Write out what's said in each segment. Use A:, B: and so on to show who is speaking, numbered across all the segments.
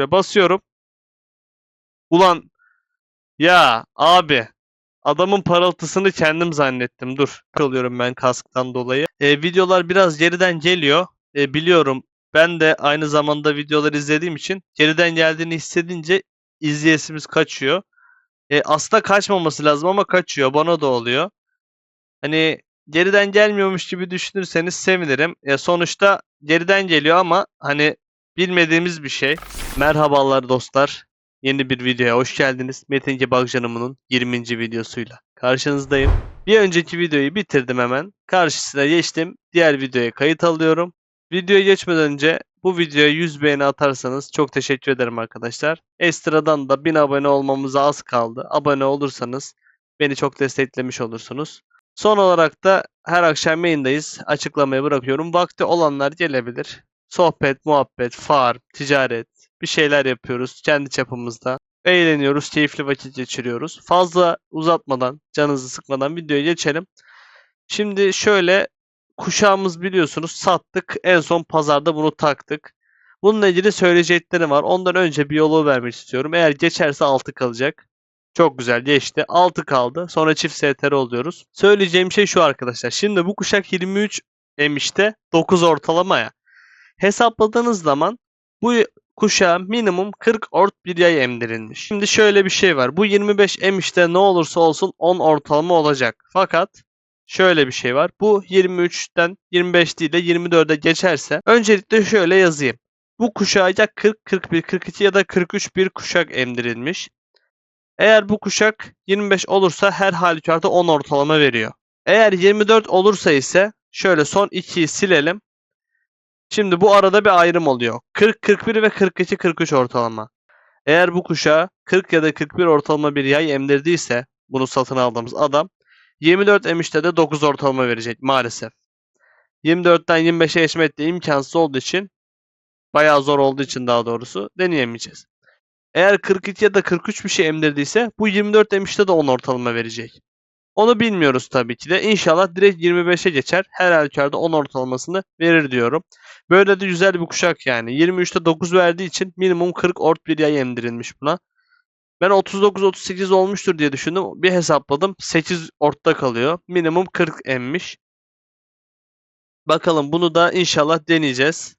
A: Ve basıyorum. Ulan ya abi adamın parıltısını kendim zannettim. Dur. Kalıyorum ben kasktan dolayı. E, videolar biraz geriden geliyor. E, biliyorum. Ben de aynı zamanda videoları izlediğim için geriden geldiğini hissedince izleyesimiz kaçıyor. E, aslında kaçmaması lazım ama kaçıyor. Bana da oluyor. Hani geriden gelmiyormuş gibi düşünürseniz sevinirim. E, sonuçta geriden geliyor ama hani bilmediğimiz bir şey. Merhabalar dostlar. Yeni bir videoya hoş geldiniz. Metin Kebak Canımı'nın 20. videosuyla karşınızdayım. Bir önceki videoyu bitirdim hemen. Karşısına geçtim. Diğer videoya kayıt alıyorum. Videoya geçmeden önce bu videoya 100 beğeni atarsanız çok teşekkür ederim arkadaşlar. Ekstradan da 1000 abone olmamıza az kaldı. Abone olursanız beni çok desteklemiş olursunuz. Son olarak da her akşam yayındayız. Açıklamaya bırakıyorum. Vakti olanlar gelebilir. Sohbet, muhabbet, farm, ticaret bir şeyler yapıyoruz kendi çapımızda. Eğleniyoruz, keyifli vakit geçiriyoruz. Fazla uzatmadan, canınızı sıkmadan videoya geçelim. Şimdi şöyle kuşağımız biliyorsunuz sattık. En son pazarda bunu taktık. Bununla ilgili söyleyeceklerim var. Ondan önce bir yolu vermek istiyorum. Eğer geçerse 6 kalacak. Çok güzel geçti. 6 kaldı. Sonra çift STR oluyoruz. Söyleyeceğim şey şu arkadaşlar. Şimdi bu kuşak 23 emişte 9 ortalama ya. Hesapladığınız zaman bu kuşağa minimum 40 ort bir yay emdirilmiş. Şimdi şöyle bir şey var. Bu 25 emişte ne olursa olsun 10 ortalama olacak. Fakat şöyle bir şey var. Bu 23'ten 25 değil de 24'e geçerse öncelikle şöyle yazayım. Bu kuşağa ya 40, 41, 42 ya da 43 bir kuşak emdirilmiş. Eğer bu kuşak 25 olursa her halükarda 10 ortalama veriyor. Eğer 24 olursa ise şöyle son 2'yi silelim. Şimdi bu arada bir ayrım oluyor. 40, 41 ve 42, 43 ortalama. Eğer bu kuşağa 40 ya da 41 ortalama bir yay emdirdiyse bunu satın aldığımız adam 24 emişte de 9 ortalama verecek maalesef. 24'ten 25'e geçmek de imkansız olduğu için bayağı zor olduğu için daha doğrusu deneyemeyeceğiz. Eğer 42 ya da 43 bir şey emdirdiyse bu 24 emişte de 10 ortalama verecek. Onu bilmiyoruz tabii ki de. İnşallah direkt 25'e geçer. Her halükarda 10 ortalamasını verir diyorum. Böyle de güzel bir kuşak yani. 23'te 9 verdiği için minimum 40 ort bir yay emdirilmiş buna. Ben 39-38 olmuştur diye düşündüm. Bir hesapladım. 8 ortta kalıyor. Minimum 40 emmiş. Bakalım bunu da inşallah deneyeceğiz.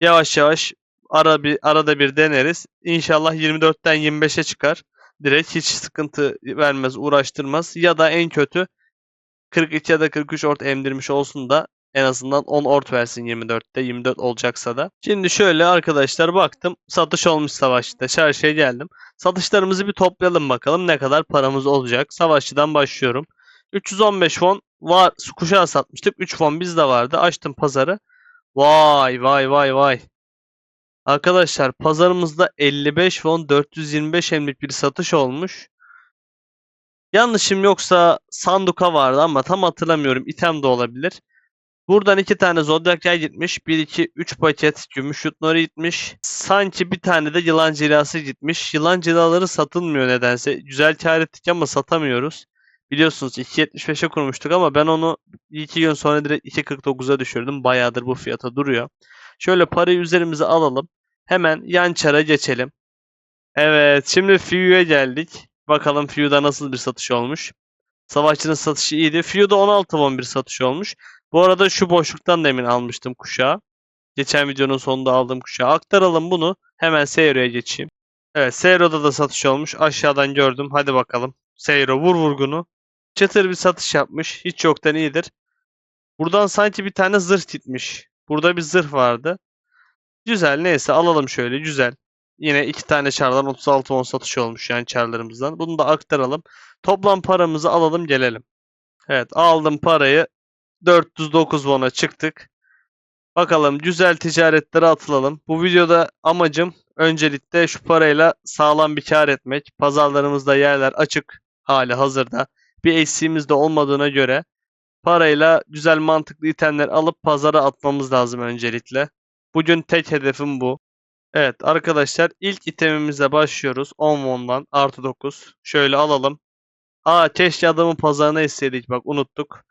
A: Yavaş yavaş ara bir arada bir deneriz. İnşallah 24'ten 25'e çıkar. Direkt hiç sıkıntı vermez, uğraştırmaz. Ya da en kötü 42 ya da 43 ort emdirmiş olsun da en azından 10 ort versin 24'te. 24 olacaksa da. Şimdi şöyle arkadaşlar baktım. Satış olmuş savaşta. Çarşıya geldim. Satışlarımızı bir toplayalım bakalım ne kadar paramız olacak. Savaşçıdan başlıyorum. 315 fon var. Kuşağı satmıştık. 3 fon bizde vardı. Açtım pazarı. Vay vay vay vay. Arkadaşlar pazarımızda 55 won 425 emlik bir satış olmuş. Yanlışım yoksa sanduka vardı ama tam hatırlamıyorum. İtem de olabilir. Buradan iki tane zodyak yay gitmiş. 1 2 3 paket gümüş yutları gitmiş. Sanki bir tane de yılan cilası gitmiş. Yılan cilaları satılmıyor nedense. Güzel kar ettik ama satamıyoruz. Biliyorsunuz 2.75'e kurmuştuk ama ben onu 2 gün sonra direkt 2.49'a düşürdüm. Bayağıdır bu fiyata duruyor. Şöyle parayı üzerimize alalım. Hemen yan çara geçelim. Evet şimdi Fiyu'ya geldik. Bakalım Fiyu'da nasıl bir satış olmuş. Savaşçının satışı iyiydi. Fiyu'da 16 won bir satış olmuş. Bu arada şu boşluktan da emin almıştım kuşağı. Geçen videonun sonunda aldığım kuşağı. Aktaralım bunu. Hemen Seyro'ya geçeyim. Evet Seyro'da da satış olmuş. Aşağıdan gördüm. Hadi bakalım. Seyro vur vurgunu. Çıtır bir satış yapmış. Hiç yoktan iyidir. Buradan sanki bir tane zırh gitmiş. Burada bir zırh vardı. Güzel neyse alalım şöyle güzel. Yine iki tane çardan 36 won satış olmuş yani çarlarımızdan. Bunu da aktaralım. Toplam paramızı alalım gelelim. Evet aldım parayı. 409 won'a çıktık. Bakalım güzel ticaretlere atılalım. Bu videoda amacım öncelikle şu parayla sağlam bir kar etmek. Pazarlarımızda yerler açık hali hazırda. Bir eksiğimiz de olmadığına göre parayla güzel mantıklı itemler alıp pazara atmamız lazım öncelikle. Bugün tek hedefim bu. Evet arkadaşlar ilk itemimize başlıyoruz. 10 won'dan artı 9. Şöyle alalım. Aa keşke adamın pazarına istedik bak unuttuk.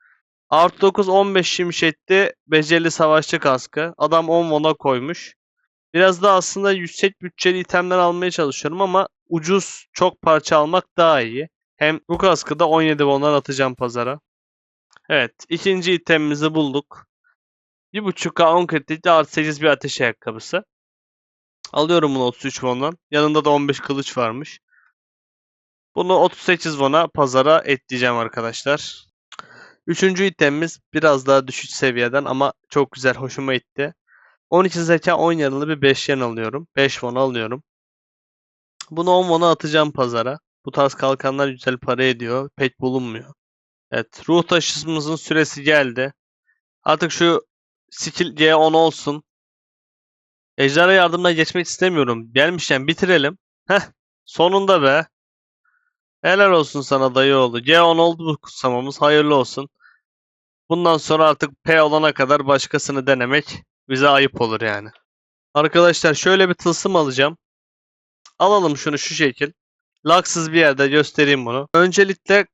A: Artı 9 15 şimşekti. Becerili savaşçı kaskı. Adam 10 won'a koymuş. Biraz da aslında yüksek bütçeli itemler almaya çalışıyorum ama ucuz çok parça almak daha iyi. Hem bu kaskı da 17 won'dan atacağım pazara. Evet, ikinci itemimizi bulduk. 1.5K 10 kritikli artı 8 bir ateş ayakkabısı. Alıyorum bunu 33 won'dan. Yanında da 15 kılıç varmış. Bunu 38 won'a pazara ekleyeceğim arkadaşlar. Üçüncü itemimiz biraz daha düşük seviyeden ama çok güzel hoşuma gitti. 12 zeka 10 yanılı bir 5 yen alıyorum. 5 won alıyorum. Bunu 10 won'a atacağım pazara. Bu tarz kalkanlar güzel para ediyor. Pek bulunmuyor. Evet. Ruh taşımızın süresi geldi. Artık şu skill C10 olsun. Ejderha yardımına geçmek istemiyorum. Gelmişken bitirelim. Heh. Sonunda be. Helal olsun sana dayı oldu. C10 oldu bu kutsamamız. Hayırlı olsun. Bundan sonra artık P olana kadar başkasını denemek bize ayıp olur yani. Arkadaşlar şöyle bir tılsım alacağım. Alalım şunu şu şekil. Laksız bir yerde göstereyim bunu. Öncelikle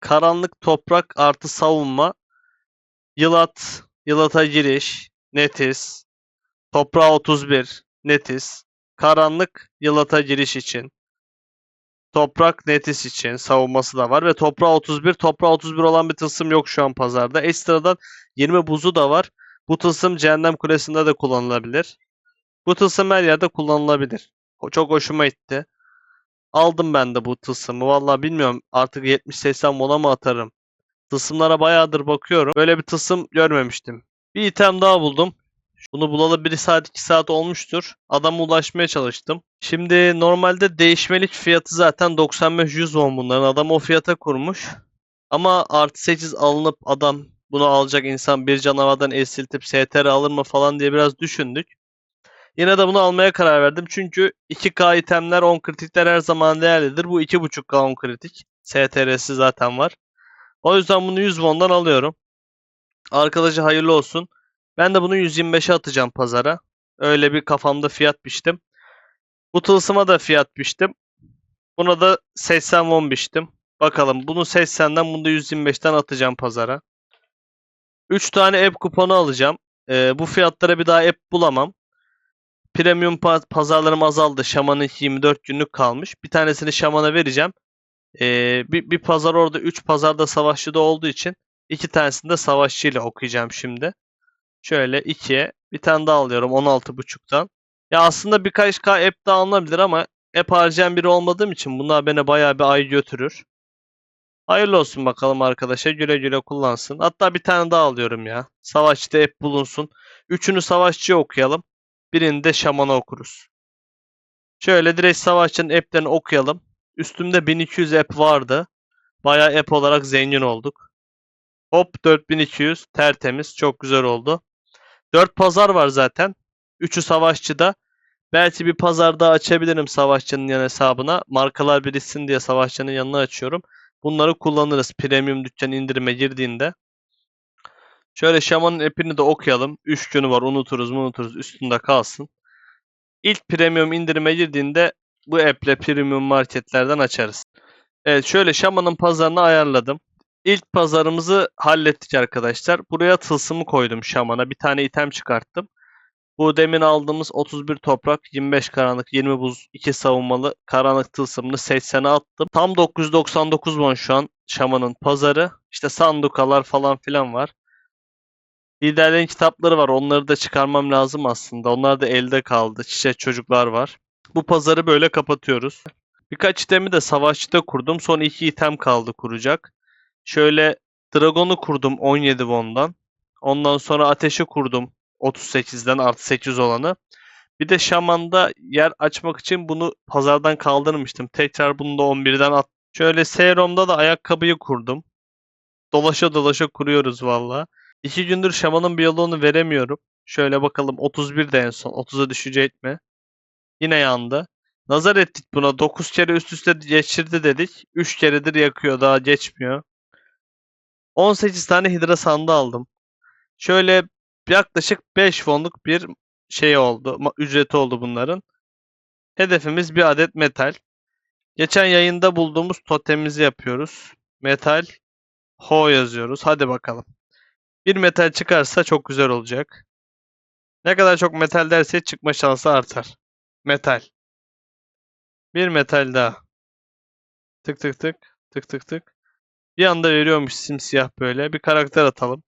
A: karanlık toprak artı savunma. Yılat, yılata giriş, netiz. Toprağa 31, netiz. Karanlık, yılata giriş için. Toprak netis için savunması da var ve toprağa 31, toprağa 31 olan bir tılsım yok şu an pazarda. Ekstradan 20 buzu da var. Bu tılsım Cehennem Kulesi'nde de kullanılabilir. Bu tılsım her yerde kullanılabilir. O çok hoşuma gitti. Aldım ben de bu tılsımı. Vallahi bilmiyorum artık 70-80 mola mı atarım. Tılsımlara bayağıdır bakıyorum. Böyle bir tılsım görmemiştim. Bir item daha buldum. Bunu bulalı 1 saat 2 saat olmuştur. Adama ulaşmaya çalıştım. Şimdi normalde değişmelik fiyatı zaten 95-100 won bunların. Adam o fiyata kurmuş. Ama artı 8 alınıp adam bunu alacak insan bir canavardan esiltip STR alır mı falan diye biraz düşündük. Yine de bunu almaya karar verdim. Çünkü 2K itemler 10 kritikler her zaman değerlidir. Bu 2.5K 10 kritik. STR'si zaten var. O yüzden bunu 100 won'dan alıyorum. Arkadaşa hayırlı olsun. Ben de bunu 125'e atacağım pazara. Öyle bir kafamda fiyat biçtim. Bu tılsıma da fiyat biçtim. Buna da 80 won biçtim. Bakalım bunu 80'den bunu da 125'ten atacağım pazara. 3 tane app kuponu alacağım. Ee, bu fiyatlara bir daha app bulamam. Premium pa- pazarlarım azaldı. Şaman'ın 24 günlük kalmış. Bir tanesini Şaman'a vereceğim. Ee, bir, bir pazar orada 3 pazarda savaşçıda olduğu için iki tanesini de savaşçıyla okuyacağım şimdi. Şöyle 2'ye bir tane daha alıyorum 16.5'tan. Ya aslında birkaç K app daha alınabilir ama app harcayan biri olmadığım için bunlar beni bayağı bir ay götürür. Hayırlı olsun bakalım arkadaşa. Güle güle kullansın. Hatta bir tane daha alıyorum ya. Savaşçıda app bulunsun. Üçünü savaşçıya okuyalım. Birini de şamana okuruz. Şöyle direkt savaşçının app'lerini okuyalım. Üstümde 1200 app vardı. Bayağı app olarak zengin olduk. Hop 4200 tertemiz. Çok güzel oldu. 4 pazar var zaten. 3'ü savaşçıda. Belki bir pazar daha açabilirim savaşçının yan hesabına. Markalar biriksin diye savaşçının yanına açıyorum. Bunları kullanırız premium dükkan indirime girdiğinde. Şöyle şamanın app'ini de okuyalım. 3 günü var unuturuz mu unuturuz üstünde kalsın. İlk premium indirime girdiğinde bu app'le premium marketlerden açarız. Evet şöyle şamanın pazarını ayarladım. İlk pazarımızı hallettik arkadaşlar. Buraya tılsımı koydum şamana. Bir tane item çıkarttım. Bu demin aldığımız 31 toprak, 25 karanlık, 20 buz, 2 savunmalı karanlık tılsımını 80'e attım. Tam 999 won şu an şamanın pazarı. İşte sandukalar falan filan var. Liderlerin kitapları var. Onları da çıkarmam lazım aslında. Onlar da elde kaldı. Çiçek çocuklar var. Bu pazarı böyle kapatıyoruz. Birkaç itemi de savaşçıda kurdum. Son iki item kaldı kuracak. Şöyle Dragon'u kurdum 17 won'dan. Ondan sonra ateşi kurdum 38'den artı 8 olanı. Bir de Şaman'da yer açmak için bunu pazardan kaldırmıştım. Tekrar bunu da 11'den at. Şöyle Serum'da da ayakkabıyı kurdum. Dolaşa dolaşa kuruyoruz valla. İki gündür Şaman'ın bir yolunu veremiyorum. Şöyle bakalım 31 de en son. 30'a düşecek mi? Yine yandı. Nazar ettik buna. 9 kere üst üste geçirdi dedik. 3 keredir yakıyor. Daha geçmiyor. 18 tane hidra sandığı aldım. Şöyle yaklaşık 5 wonluk bir şey oldu. Ücreti oldu bunların. Hedefimiz bir adet metal. Geçen yayında bulduğumuz totemimizi yapıyoruz. Metal Ho yazıyoruz. Hadi bakalım. Bir metal çıkarsa çok güzel olacak. Ne kadar çok metal derse çıkma şansı artar. Metal. Bir metal daha. Tık tık tık. Tık tık tık. Bir anda veriyormuş simsiyah böyle. Bir karakter atalım.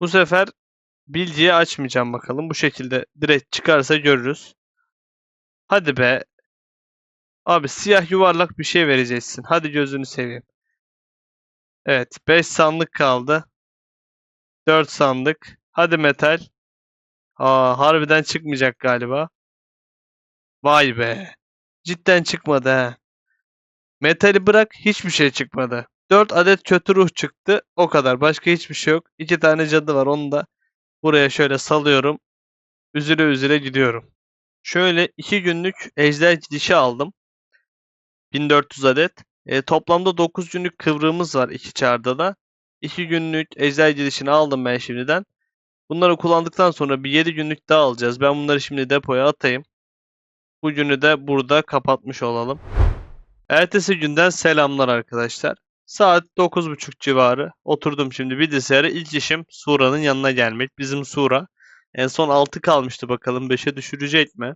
A: Bu sefer bilgiyi açmayacağım bakalım. Bu şekilde direkt çıkarsa görürüz. Hadi be. Abi siyah yuvarlak bir şey vereceksin. Hadi gözünü seveyim. Evet. 5 sandık kaldı. 4 sandık. Hadi metal. Aa, harbiden çıkmayacak galiba. Vay be. Cidden çıkmadı he. Metali bırak hiçbir şey çıkmadı. 4 adet kötü ruh çıktı. O kadar. Başka hiçbir şey yok. 2 tane cadı var. Onu da buraya şöyle salıyorum. Üzüle üzüle gidiyorum. Şöyle 2 günlük ejder dişi aldım. 1400 adet. E, toplamda 9 günlük kıvrığımız var iki çarda da. 2 günlük ejder gidişini aldım ben şimdiden. Bunları kullandıktan sonra bir 7 günlük daha alacağız. Ben bunları şimdi depoya atayım. Bu günü de burada kapatmış olalım. Ertesi günden selamlar arkadaşlar. Saat 9.30 civarı. Oturdum şimdi bilgisayara. İlk işim Sura'nın yanına gelmek. Bizim Sura. En son 6 kalmıştı bakalım 5'e düşürecek mi?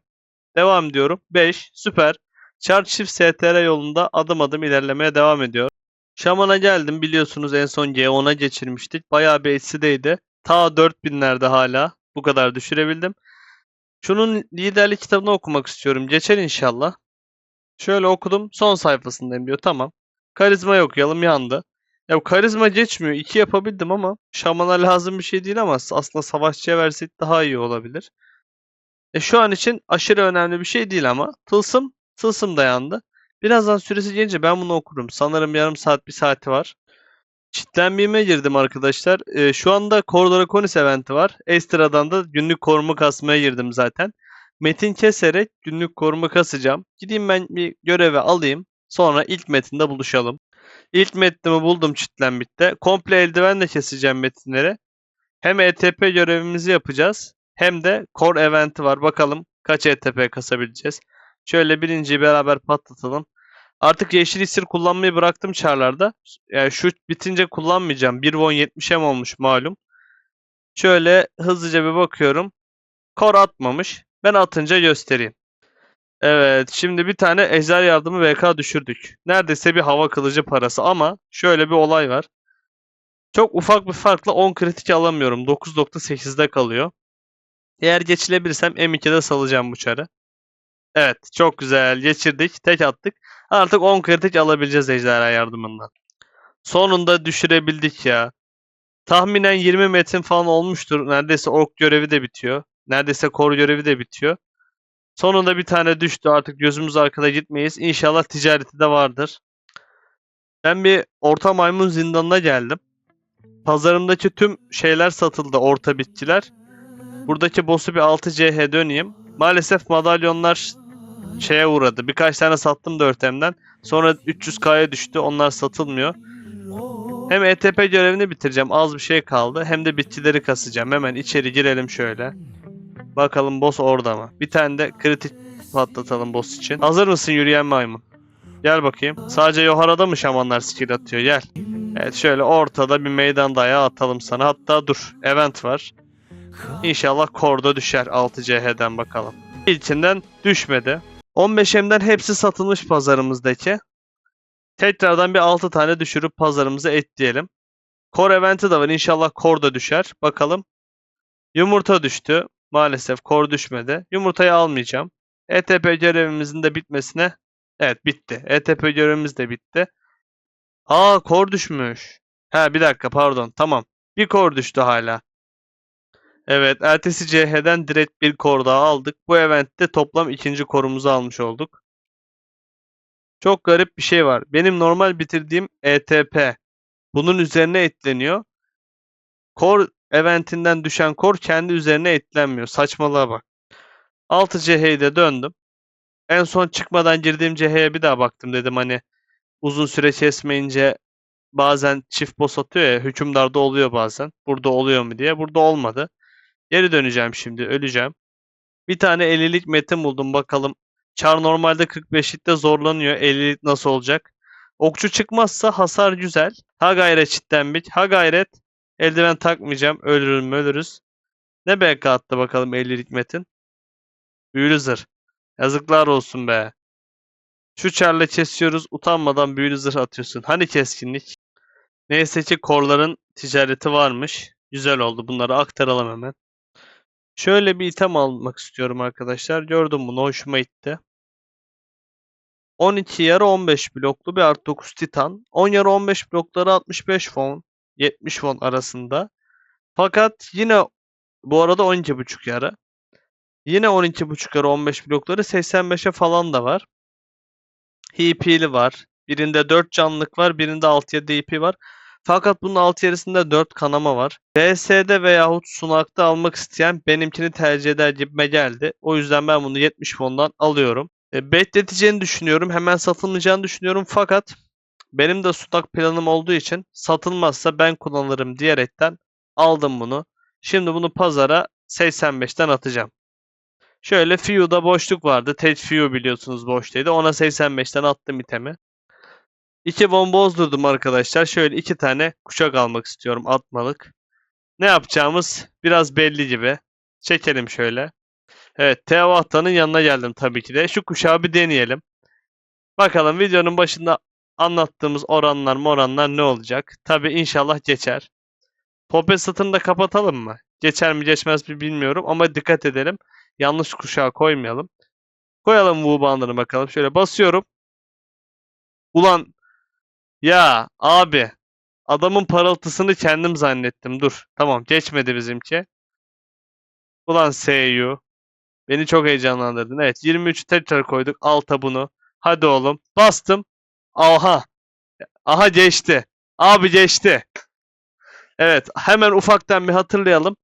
A: Devam diyorum. 5. Süper. Char çift STR yolunda adım adım ilerlemeye devam ediyor. Şaman'a geldim biliyorsunuz en son G10'a geçirmiştik. Bayağı bir etsideydi. Ta 4000'lerde hala. Bu kadar düşürebildim. Şunun liderlik kitabını okumak istiyorum. Geçer inşallah. Şöyle okudum. Son sayfasındayım diyor. Tamam. Karizma okuyalım yandı. Ya karizma geçmiyor. 2 yapabildim ama şamana lazım bir şey değil ama aslında savaşçıya versek daha iyi olabilir. E şu an için aşırı önemli bir şey değil ama. Tılsım, tılsım dayandı. Birazdan süresi gelince ben bunu okurum. Sanırım yarım saat, bir saati var. Çitlenmeyime girdim arkadaşlar. Ee, şu anda Core Draconis eventi var. Ekstradan da günlük koruma kasmaya girdim zaten. Metin keserek günlük koruma kasacağım. Gideyim ben bir göreve alayım. Sonra ilk metinde buluşalım. İlk metnimi buldum çitlenmekte. Komple eldivenle keseceğim metinleri. Hem ETP görevimizi yapacağız. Hem de Core eventi var. Bakalım kaç ETP kasabileceğiz. Şöyle birinciyi beraber patlatalım. Artık yeşil iksir kullanmayı bıraktım çarlarda. Yani şu bitince kullanmayacağım. 1 won 70 M olmuş malum. Şöyle hızlıca bir bakıyorum. Kor atmamış. Ben atınca göstereyim. Evet, şimdi bir tane ejder yardımı VK düşürdük. Neredeyse bir hava kılıcı parası ama şöyle bir olay var. Çok ufak bir farkla 10 kritik alamıyorum. 9.8'de kalıyor. Eğer geçilebilirsem M2'de salacağım bu çarı. Evet, çok güzel. Geçirdik, tek attık. Artık 10 kritik alabileceğiz ejderha yardımından. Sonunda düşürebildik ya. Tahminen 20 metin falan olmuştur. Neredeyse ork görevi de bitiyor. Neredeyse kor görevi de bitiyor. Sonunda bir tane düştü. Artık gözümüz arkada gitmeyiz. İnşallah ticareti de vardır. Ben bir orta maymun zindanına geldim. Pazarımdaki tüm şeyler satıldı. Orta bitkiler. Buradaki boss'u bir 6CH döneyim. Maalesef madalyonlar şeye uğradı. Birkaç tane sattım 4M'den. Sonra 300K'ya düştü. Onlar satılmıyor. Hem ETP görevini bitireceğim. Az bir şey kaldı. Hem de bitkileri kasacağım. Hemen içeri girelim şöyle. Bakalım boss orada mı? Bir tane de kritik patlatalım boss için. Hazır mısın yürüyen maymun? Gel bakayım. Sadece Yohara'da mı şamanlar skill atıyor? Gel. Evet şöyle ortada bir meydan dayağı atalım sana. Hatta dur. Event var. İnşallah korda düşer 6CH'den bakalım. İlkinden düşmedi. 15M'den hepsi satılmış pazarımızdaki. Tekrardan bir 6 tane düşürüp pazarımıza ekleyelim. Core eventi de var. İnşallah core da düşer. Bakalım. Yumurta düştü. Maalesef core düşmedi. Yumurtayı almayacağım. ETP görevimizin de bitmesine Evet bitti. ETP görevimiz de bitti. Aa core düşmüş. Ha bir dakika pardon. Tamam. Bir core düştü hala. Evet, ertesi CH'den direkt bir kor daha aldık. Bu eventte toplam ikinci korumuzu almış olduk. Çok garip bir şey var. Benim normal bitirdiğim ETP bunun üzerine ekleniyor. Kor eventinden düşen kor kendi üzerine eklenmiyor. Saçmalığa bak. 6 CH'ye de döndüm. En son çıkmadan girdiğim CH'ye bir daha baktım dedim hani uzun süre kesmeyince bazen çift boss atıyor ya hükümdarda oluyor bazen. Burada oluyor mu diye. Burada olmadı. Geri döneceğim şimdi. Öleceğim. Bir tane 50'lik metin buldum bakalım. Char normalde 45'likte zorlanıyor. 50'lik nasıl olacak? Okçu çıkmazsa hasar güzel. Ha gayret çitlenbik. Ha gayret. Eldiven takmayacağım. Ölürüm ölürüz. Ne BK attı bakalım 50'lik Metin? Büyülü zırh. Yazıklar olsun be. Şu çarla kesiyoruz. Utanmadan büyülü zırh atıyorsun. Hani keskinlik? Neyse ki korların ticareti varmış. Güzel oldu. Bunları aktaralım hemen. Şöyle bir item almak istiyorum arkadaşlar. Gördüm bunu. Hoşuma gitti. 12 yarı 15 bloklu bir art 9 titan. 10 yarı 15 blokları 65 won. 70 won arasında. Fakat yine bu arada 12.5 yarı. Yine 12.5 yarı 15 blokları 85'e falan da var. HP'li var. Birinde 4 canlılık var. Birinde 6-7 HP var. Fakat bunun alt yarısında 4 kanama var. BS'de veyahut sunakta almak isteyen benimkini tercih eder gibime geldi. O yüzden ben bunu 70 fondan alıyorum. E, bekleteceğini düşünüyorum. Hemen satılmayacağını düşünüyorum. Fakat benim de sunak planım olduğu için satılmazsa ben kullanırım diyerekten aldım bunu. Şimdi bunu pazara 85'ten atacağım. Şöyle Few'da boşluk vardı. Ted Few biliyorsunuz boştaydı. Ona 85'ten attım itemi. İki bomba bozdurdum arkadaşlar. Şöyle iki tane kuşak almak istiyorum atmalık. Ne yapacağımız biraz belli gibi. Çekelim şöyle. Evet Teovahta'nın yanına geldim tabii ki de. Şu kuşağı bir deneyelim. Bakalım videonun başında anlattığımız oranlar moranlar ne olacak? Tabii inşallah geçer. Pope satını da kapatalım mı? Geçer mi geçmez mi bilmiyorum ama dikkat edelim. Yanlış kuşağı koymayalım. Koyalım Wu bandını bakalım. Şöyle basıyorum. Ulan ya abi adamın parıltısını kendim zannettim. Dur. Tamam geçmedi bizimki. Ulan SU. Beni çok heyecanlandırdın. Evet 23'ü tekrar koyduk. Alta bunu. Hadi oğlum. Bastım. Aha. Aha geçti. Abi geçti. Evet hemen ufaktan bir hatırlayalım.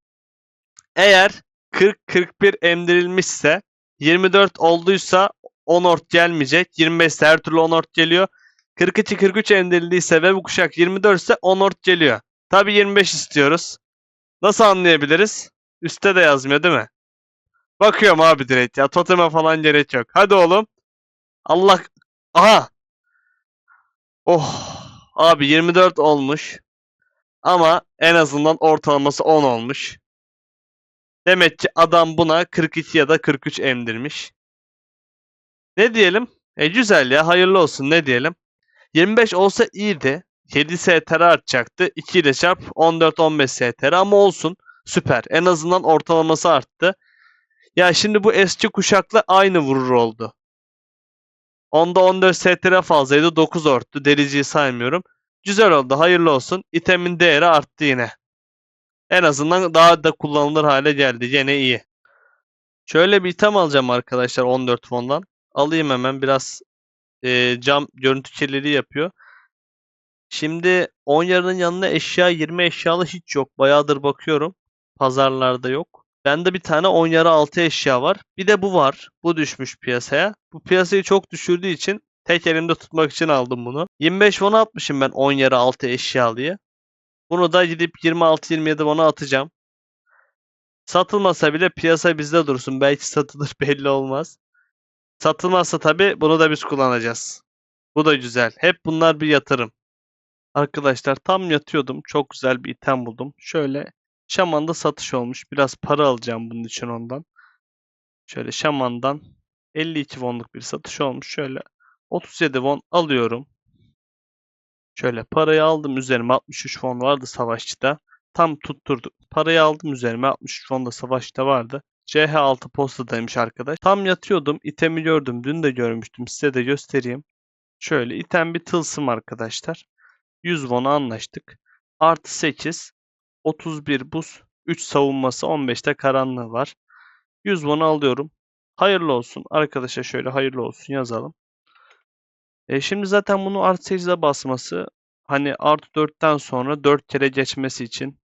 A: Eğer 40-41 emdirilmişse 24 olduysa 10 ort gelmeyecek. 25 ise her türlü 10 ort geliyor. 42-43 emdirildiyse ve bu kuşak 24 ise 10 ort geliyor. Tabi 25 istiyoruz. Nasıl anlayabiliriz? Üste de yazmıyor değil mi? Bakıyorum abi direkt ya. Toteme falan gerek yok. Hadi oğlum. Allah. Aha. Oh. Abi 24 olmuş. Ama en azından ortalaması 10 olmuş. Demek ki adam buna 42 ya da 43 emdirmiş. Ne diyelim? E güzel ya hayırlı olsun ne diyelim. 25 olsa iyiydi. 7 STR artacaktı. 2 ile çarp 14-15 STR ama olsun. Süper. En azından ortalaması arttı. Ya şimdi bu eski kuşakla aynı vurur oldu. Onda 14 STR fazlaydı. 9 orttu. Dericiyi saymıyorum. Güzel oldu. Hayırlı olsun. İtemin değeri arttı yine. En azından daha da kullanılır hale geldi. Yine iyi. Şöyle bir item alacağım arkadaşlar 14 fondan. Alayım hemen biraz e, cam görüntü kirliliği yapıyor. Şimdi 10 yarının yanına eşya 20 eşyalı hiç yok. Bayağıdır bakıyorum. Pazarlarda yok. Bende bir tane 10 yarı 6 eşya var. Bir de bu var. Bu düşmüş piyasaya. Bu piyasayı çok düşürdüğü için tek elimde tutmak için aldım bunu. 25 won atmışım ben 10 yarı 6 eşyalıyı. Bunu da gidip 26-27 won'a atacağım. Satılmasa bile piyasa bizde dursun. Belki satılır belli olmaz. Satılmazsa tabii bunu da biz kullanacağız. Bu da güzel. Hep bunlar bir yatırım. Arkadaşlar tam yatıyordum. Çok güzel bir item buldum. Şöyle şamanda satış olmuş. Biraz para alacağım bunun için ondan. Şöyle şamandan 52 wonluk bir satış olmuş. Şöyle 37 won alıyorum. Şöyle parayı aldım üzerime 63 won vardı savaşçıda. Tam tutturduk. Parayı aldım üzerime 63 won da savaşçıda vardı. CH6 postadaymış arkadaş. Tam yatıyordum. itemi gördüm. Dün de görmüştüm. Size de göstereyim. Şöyle item bir tılsım arkadaşlar. 100 won'a anlaştık. Artı 8. 31 buz. 3 savunması 15'te karanlığı var. 100 won'u alıyorum. Hayırlı olsun. Arkadaşa şöyle hayırlı olsun yazalım. E şimdi zaten bunu artı 8'e basması hani artı 4'ten sonra 4 kere geçmesi için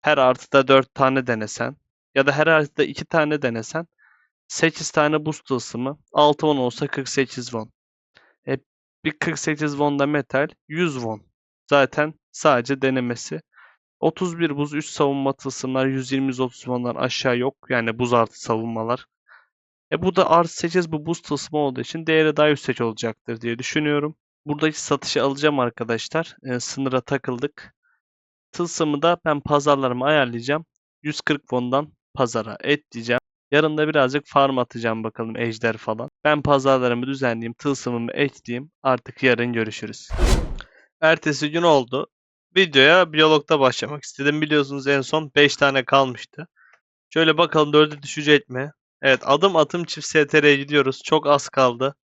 A: her artıda 4 tane denesen ya da her artıda 2 tane denesen 8 tane boost tılsımı 6 won olsa 48 won. E, bir 48 won da metal 100 won. Zaten sadece denemesi. 31 buz 3 savunma tılsımlar 120-130 won'dan aşağı yok. Yani buz artı savunmalar. E bu da artı 8 bu buz tılsımı olduğu için değeri daha yüksek olacaktır diye düşünüyorum. Buradaki satışı alacağım arkadaşlar. E, sınıra takıldık. Tılsımı da ben pazarlarıma ayarlayacağım. 140 won'dan pazara et diyeceğim. Yarın da birazcık farm atacağım bakalım ejder falan. Ben pazarlarımı düzenleyeyim, tılsımımı ekleyeyim. Artık yarın görüşürüz. Ertesi gün oldu. Videoya biyologda başlamak istedim. Biliyorsunuz en son 5 tane kalmıştı. Şöyle bakalım 4'e düşecek mi? Evet adım atım çift STR'ye gidiyoruz. Çok az kaldı.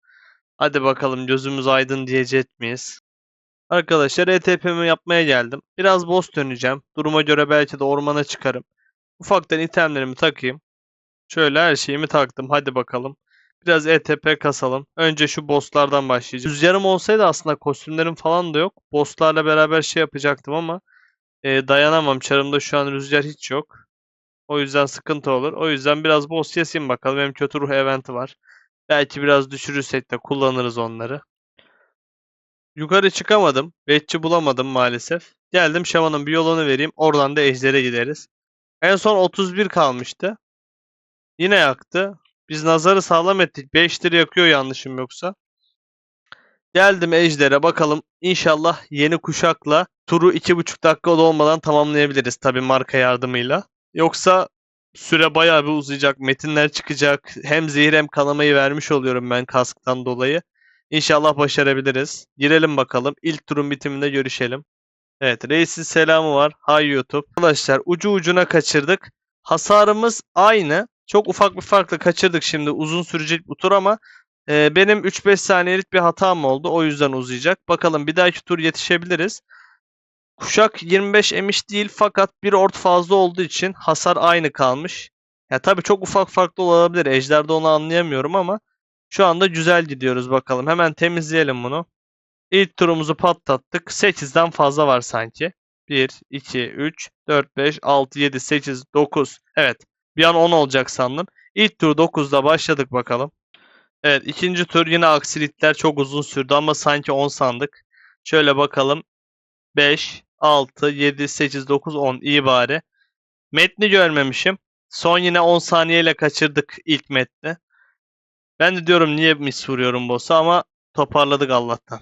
A: Hadi bakalım gözümüz aydın diyecek miyiz? Arkadaşlar ETP'mi yapmaya geldim. Biraz boss döneceğim. Duruma göre belki de ormana çıkarım. Ufaktan itemlerimi takayım. Şöyle her şeyimi taktım. Hadi bakalım. Biraz ETP kasalım. Önce şu bosslardan başlayacağım. Rüzgarım olsaydı aslında kostümlerim falan da yok. Bosslarla beraber şey yapacaktım ama e, dayanamam. Çarımda şu an rüzgar hiç yok. O yüzden sıkıntı olur. O yüzden biraz boss yesin bakalım. Hem kötü ruh eventi var. Belki biraz düşürürsek de kullanırız onları. Yukarı çıkamadım. Betçi bulamadım maalesef. Geldim şamanın bir yolunu vereyim. Oradan da ejdere gideriz. En son 31 kalmıştı. Yine yaktı. Biz nazarı sağlam ettik. 5'tir yakıyor yanlışım yoksa. Geldim ejdere bakalım. İnşallah yeni kuşakla turu 2,5 dakika olmadan tamamlayabiliriz tabi marka yardımıyla. Yoksa süre bayağı bir uzayacak. Metinler çıkacak. Hem zehir hem kanamayı vermiş oluyorum ben kasktan dolayı. İnşallah başarabiliriz. Girelim bakalım. İlk turun bitiminde görüşelim. Evet reisin selamı var. Hay YouTube. Arkadaşlar ucu ucuna kaçırdık. Hasarımız aynı. Çok ufak bir farkla kaçırdık şimdi. Uzun sürecek bu tur ama e, benim 3-5 saniyelik bir hatam oldu. O yüzden uzayacak. Bakalım bir dahaki tur yetişebiliriz. Kuşak 25 emiş değil fakat bir ort fazla olduğu için hasar aynı kalmış. Ya tabii çok ufak farklı olabilir. Ejder'de onu anlayamıyorum ama şu anda güzel gidiyoruz bakalım. Hemen temizleyelim bunu. İlk turumuzu patlattık. 8'den fazla var sanki. 1, 2, 3, 4, 5, 6, 7, 8, 9. Evet. Bir an 10 olacak sandım. İlk tur 9'da başladık bakalım. Evet ikinci tur yine aksilikler çok uzun sürdü ama sanki 10 sandık. Şöyle bakalım. 5, 6, 7, 8, 9, 10 iyi bari. Metni görmemişim. Son yine 10 saniyeyle kaçırdık ilk metni. Ben de diyorum niye mis vuruyorum boss'a ama toparladık Allah'tan.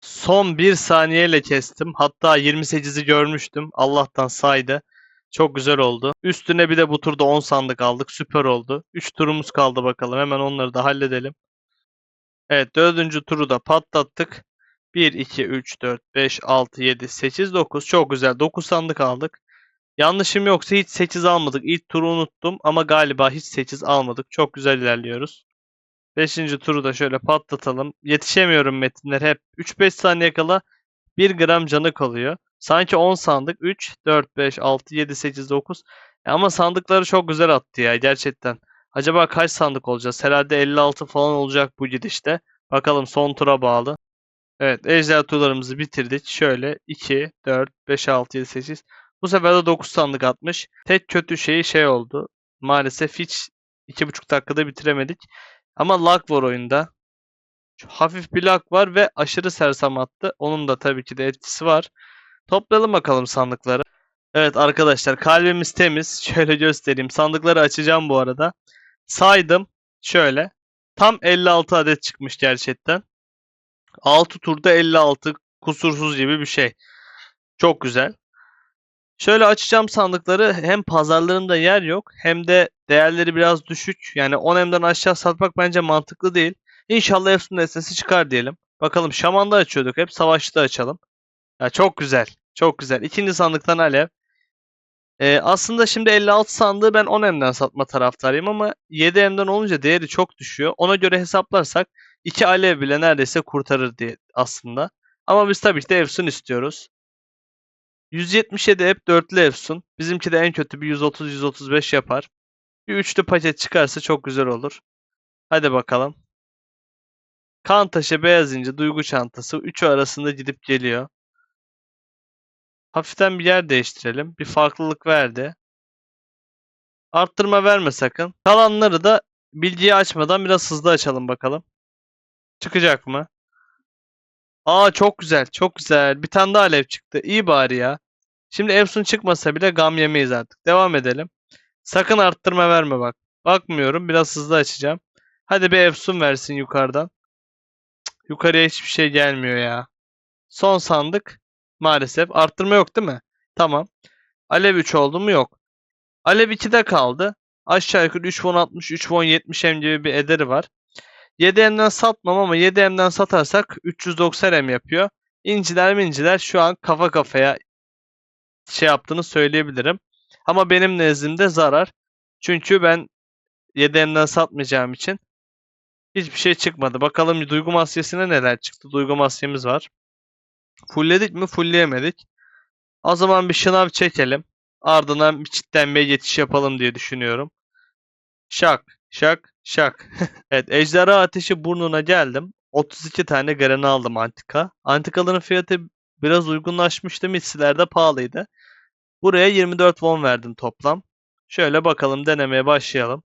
A: Son 1 saniyeyle kestim. Hatta 28'i görmüştüm. Allah'tan saydı. Çok güzel oldu. Üstüne bir de bu turda 10 sandık aldık. Süper oldu. 3 turumuz kaldı bakalım. Hemen onları da halledelim. Evet dördüncü turu da patlattık. 1, 2, 3, 4, 5, 6, 7, 8, 9. Çok güzel. 9 sandık aldık. Yanlışım yoksa hiç 8 almadık. İlk turu unuttum ama galiba hiç 8 almadık. Çok güzel ilerliyoruz. 5. turu da şöyle patlatalım. Yetişemiyorum metinler hep. 3-5 saniye kala 1 gram canı kalıyor. Sanki 10 sandık. 3, 4, 5, 6, 7, 8, 9. Ama sandıkları çok güzel attı ya gerçekten. Acaba kaç sandık olacağız? Herhalde 56 falan olacak bu gidişte. Bakalım son tura bağlı. Evet ejder turlarımızı bitirdik. Şöyle 2, 4, 5, 6, 7, 8. Bu sefer de 9 sandık atmış. Tek kötü şeyi şey oldu. Maalesef hiç 2,5 dakikada bitiremedik. Ama lag var oyunda. Şu hafif bir lag var ve aşırı sersem attı. Onun da tabii ki de etkisi var. Toplayalım bakalım sandıkları. Evet arkadaşlar kalbimiz temiz. Şöyle göstereyim. Sandıkları açacağım bu arada. Saydım. Şöyle. Tam 56 adet çıkmış gerçekten. 6 turda 56 kusursuz gibi bir şey. Çok güzel. Şöyle açacağım sandıkları. Hem pazarlarında yer yok hem de değerleri biraz düşük. Yani 10M'den aşağı satmak bence mantıklı değil. İnşallah Efsun destesi çıkar diyelim. Bakalım şamanda açıyorduk hep. Savaşçıda açalım. Ya çok güzel. Çok güzel. İkinci sandıktan alev. Ee, aslında şimdi 56 sandığı ben 10M'den satma taraftarıyım ama 7M'den olunca değeri çok düşüyor. Ona göre hesaplarsak 2 alev bile neredeyse kurtarır diye aslında. Ama biz tabii ki de Efsun istiyoruz. 177 hep dörtlü Efsun. Bizimki de en kötü bir 130-135 yapar. Bir üçlü paket çıkarsa çok güzel olur. Hadi bakalım. Kan taşı, beyaz inci, duygu çantası. Üçü arasında gidip geliyor. Hafiften bir yer değiştirelim. Bir farklılık verdi. Arttırma verme sakın. Kalanları da bilgiyi açmadan biraz hızlı açalım bakalım. Çıkacak mı? Aa çok güzel, çok güzel. Bir tane daha alev çıktı. İyi bari ya. Şimdi Epson çıkmasa bile gam yemeyiz artık. Devam edelim. Sakın arttırma verme bak. Bakmıyorum. Biraz hızlı açacağım. Hadi bir Epson versin yukarıdan. Cık, yukarıya hiçbir şey gelmiyor ya. Son sandık. Maalesef. Arttırma yok değil mi? Tamam. Alev 3 oldu mu? Yok. Alev 2'de kaldı. Aşağı yukarı 3 won 60, 3 won 70 M gibi bir ederi var. 7M'den satmam ama 7M'den satarsak 390 M yapıyor. İnciler minciler şu an kafa kafaya şey yaptığını söyleyebilirim. Ama benim nezdimde zarar. Çünkü ben 7M'den satmayacağım için hiçbir şey çıkmadı. Bakalım duygu maskesine neler çıktı. Duygu maskemiz var. Fullledik mi? Fullleyemedik. O zaman bir şınav çekelim. Ardından bir çitlenmeye geçiş yapalım diye düşünüyorum. Şak, şak, şak. evet, ejderha ateşi burnuna geldim. 32 tane gareni aldım antika. Antikaların fiyatı biraz uygunlaşmıştı. Mitsilerde pahalıydı. Buraya 24 won verdim toplam. Şöyle bakalım denemeye başlayalım.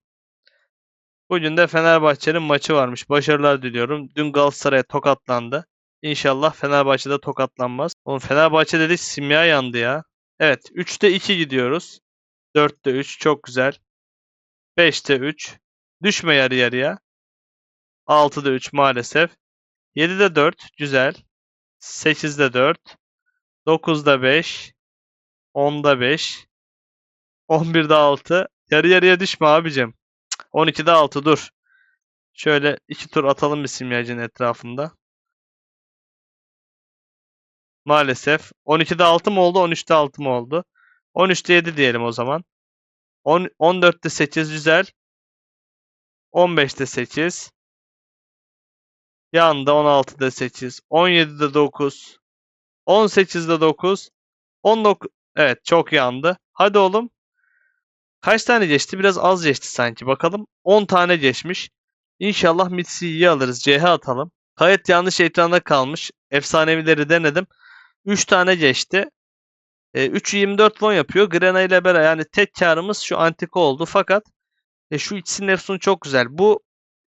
A: Bugün de Fenerbahçe'nin maçı varmış. Başarılar diliyorum. Dün Galatasaray'a tokatlandı. İnşallah Fenerbahçe'de tokatlanmaz. Oğlum Fenerbahçe dedik simya yandı ya. Evet 3'te 2 gidiyoruz. 4'te 3 çok güzel. 5'te 3. Düşme yarı yarıya. 6'da 3 maalesef. 7'de 4 güzel. 8'de 4. 9'da 5. 10'da 5. 11'de 6. Yarı yarıya düşme abicim. Cık, 12'de 6 dur. Şöyle iki tur atalım bir simyacının etrafında. Maalesef. 12'de 6 mı oldu? 13'te 6 mı oldu? 13'te 7 diyelim o zaman. 10, 14'te 8 güzel. 15'te 8. Yandı 16'da 8. 17'de 9. 18'de 9. 19. Evet çok yandı. Hadi oğlum. Kaç tane geçti? Biraz az geçti sanki. Bakalım. 10 tane geçmiş. İnşallah Mitsi'yi alırız. CH atalım. Kayıt yanlış ekranda kalmış. Efsanevileri denedim. 3 tane geçti. E, 3'ü 24 won yapıyor. Grena ile beraber yani tek karımız şu antika oldu. Fakat e, şu ikisinin efsunu çok güzel. Bu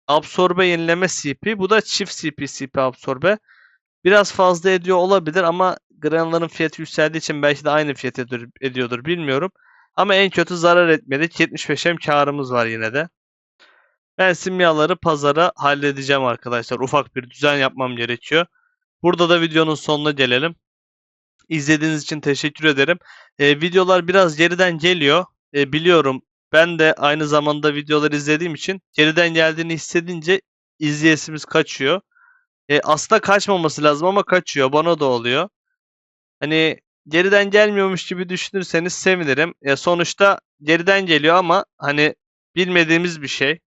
A: absorbe yenileme CP. Bu da çift CP CP absorbe. Biraz fazla ediyor olabilir ama Grena'ların fiyatı yükseldiği için belki de aynı fiyat ediyor- ediyordur bilmiyorum. Ama en kötü zarar etmedik. 75 hem karımız var yine de. Ben simyaları pazara halledeceğim arkadaşlar. Ufak bir düzen yapmam gerekiyor. Burada da videonun sonuna gelelim. İzlediğiniz için teşekkür ederim. Ee, videolar biraz geriden geliyor. Ee, biliyorum. Ben de aynı zamanda videoları izlediğim için geriden geldiğini hissedince izleyesimiz kaçıyor. Ee, aslında kaçmaması lazım ama kaçıyor. Bana da oluyor. Hani geriden gelmiyormuş gibi düşünürseniz sevinirim. E, sonuçta geriden geliyor ama hani bilmediğimiz bir şey.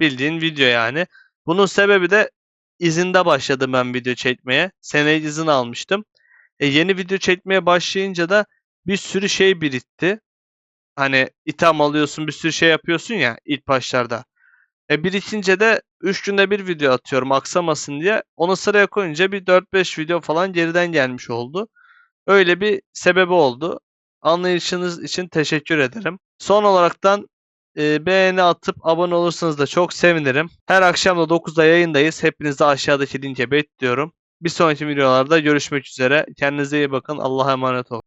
A: Bildiğin video yani. Bunun sebebi de izinde başladım ben video çekmeye. Seneye izin almıştım. E, yeni video çekmeye başlayınca da bir sürü şey birikti. Hani itham alıyorsun bir sürü şey yapıyorsun ya ilk başlarda. E birikince de 3 günde bir video atıyorum aksamasın diye. Onu sıraya koyunca bir 4-5 video falan geriden gelmiş oldu. Öyle bir sebebi oldu. Anlayışınız için teşekkür ederim. Son olaraktan e, beğeni atıp abone olursanız da çok sevinirim. Her akşam da 9'da yayındayız. Hepinizi aşağıdaki linke bekliyorum. Bir sonraki videolarda görüşmek üzere. Kendinize iyi bakın. Allah'a emanet olun.